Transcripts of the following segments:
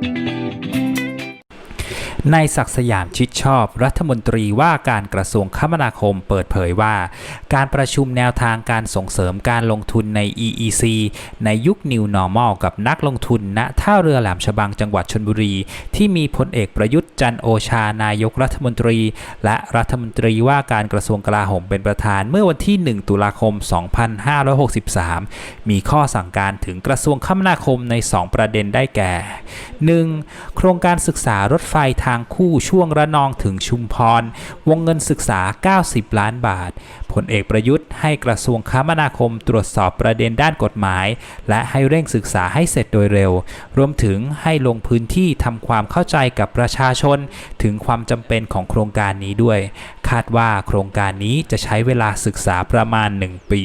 Música นายศักสยามชิดชอบรัฐมนตรีว่าการกระทรวงคมนาคมเปิดเผยว่า การประชุมแนวทางการส่งเสริมการลงทุนใน EEC ในยุค New Normal กับนักลงทุนณท่าเรือแหลมฉบังจังหวัดชนบุรี ที่มีพลเอกประยุทธ์จันโอชานายกรัฐมนตรี และรัฐมนตรีว่าการกระทรวงกลาโหมเป็นประธานเมื่อวันที่ 1 ตุลาคม 2563 มีข้อสั่งการถึงกระทรวงคมนาคมใน 2 ประเด็นได้แก่ 1. โครงการศึกษารถไฟทางางคู่ช่วงระนองถึงชุมพร วงเงินศึกษา 90 ล้านบาทผลเอกประยุทธ์ให้กระทรวงคมนาคมตรวจสอบประเด็นด้านกฎหมาย และให้เร่งศึกษาให้เสร็จโดยเร็ว รวมถึงให้ลงพื้นที่ทำความเข้าใจกับประชาชน ถึงความจำเป็นของโครงการนี้ด้วย คาดว่าโครงการนี้จะใช้เวลาศึกษาประมาณ 1 ปี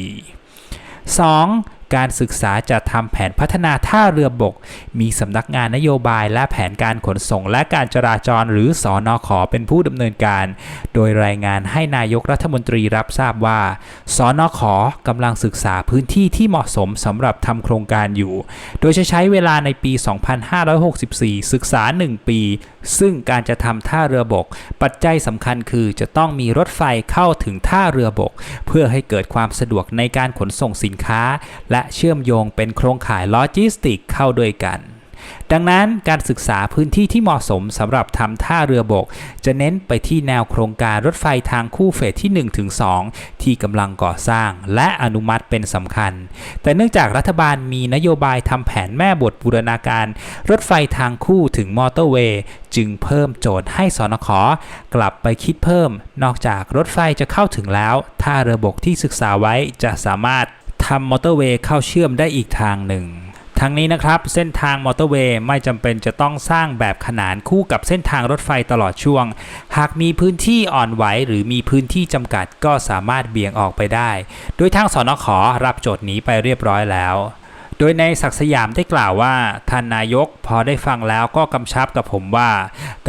2. การศึกษาจะทำแผนพัฒนาท่าเรือบก มีสำนักงานนโยบายและแผนการขนส่งและการจราจรหรือสอนอขอเป็นผู้ดำเนินการ โดยรายงานให้นายกรัฐมนตรีรับทราบว่าสอนอขอกำลังศึกษาพื้นที่ที่เหมาะสมสำหรับทำโครงการอยู่ โดยจะใช้เวลาในปี 2564 ศึกษา 1 ปี ซึ่งการจะทำท่าเรือบก ปัจจัยสำคัญคือจะต้องมีรถไฟเข้าถึงท่าเรือบก เพื่อให้เกิดความสะดวกในการขนส่งสินค้า และเชื่อมโยงเป็นโครงข่ายโลจิสติกเข้าด้วยกัน ดังนั้นการศึกษาพื้นที่ที่เหมาะสมสำหรับทำท่าเรือบก จะเน้นไปที่แนวโครงการรถไฟทางคู่เฟสที่ 1-2 ที่กำลังก่อสร้าง และอนุมัติเป็นสำคัญ แต่เนื่องจากรัฐบาลมีนโยบายทำแผนแม่บทบูรณาการ รถไฟทางคู่ถึงมอเตอร์เวย์จึงเพิ่มโจทย์ให้สนขกลับไปคิดเพิ่ม นอกจากรถไฟจะเข้าถึงแล้วท่าเรือบกที่ศึกษาไว้จะสามารถ ทำมอเตอร์เวย์เข้าเชื่อมได้อีกทางหนึ่งทั้งนี้นะครับเส้นทางมอเตอร์เวย์ไม่จำเป็นจะต้องสร้างแบบขนานคู่กับเส้นทางรถไฟตลอดช่วง หากมีพื้นที่อ่อนไหวหรือมีพื้นที่จำกัดก็สามารถเบี่ยงออกไปได้ โดยทางสนขรับโจทย์นี้ไปเรียบร้อยแล้ว โดยในศักสยามได้กล่าวว่าท่านนายกพอได้ฟังแล้วก็กำชับกับผมว่า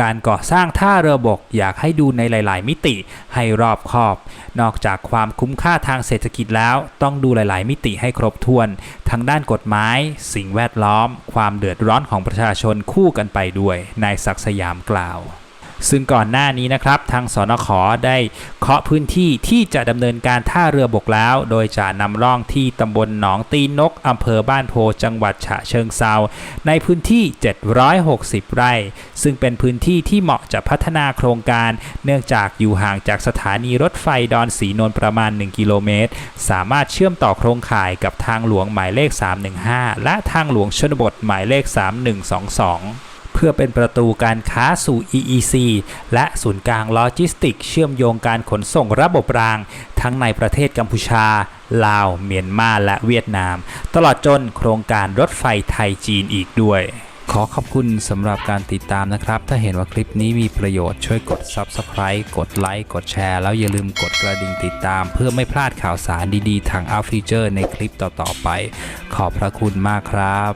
การก่อสร้างท่าเรือบกอยากให้ดูในหลาย ๆ มิติให้รอบคอบ นอกจากความคุ้มค่าทางเศรษฐกิจแล้ว ต้องดูหลาย ๆ มิติให้ครบถ้วน ทั้งด้านกฎหมาย สิ่งแวดล้อม ความเดือดร้อนของประชาชนคู่กันไปด้วยนายศักสยามกล่าว ซึ่งก่อนหน้านี้นะครับ ทางสนขได้เคาะพื้นที่ที่จะดำเนินการท่าเรือบกแล้ว โดยจะนำร่องที่ตำบลหนองตีนกอำเภอบ้านโพจังหวัดฉะเชิงเซาในพื้นที่ 760 ไร่ ซึ่งเป็นพื้นที่ที่เหมาะจะพัฒนาโครงการ เนื่องจากอยู่ห่างจากสถานีรถไฟดอนสีนนท์ประมาณ 1 กิโลเมตร สามารถเชื่อมต่อโครงข่ายกับทางหลวงหมายเลข 315 และทางหลวงชนบทหมายเลข 3122 พื่อเป็นประตูการค้าสู่ EEC และศูนย์กลางโลจิสติก เชื่อมโยงการขนส่งระบบราง ทั้งในประเทศกัมพูชา ลาว เมียนมาและเวียดนาม ตลอดจนโครงการรถไฟไทยจีนอีกด้วยขอขอบคุณสำหรับการติดตามนะครับ ถ้าเห็นว่าคลิปนี้มีประโยชน์ช่วยกด Subscribe กดไลค์ กดแชร์ แล้วอย่าลืมกดกระดิ่งติดตาม เพื่อไม่พลาดข่าวสารดีๆ ทางอัลฟีเจอร์ในคลิปต่อๆไป ขอบพระคุณมากครับ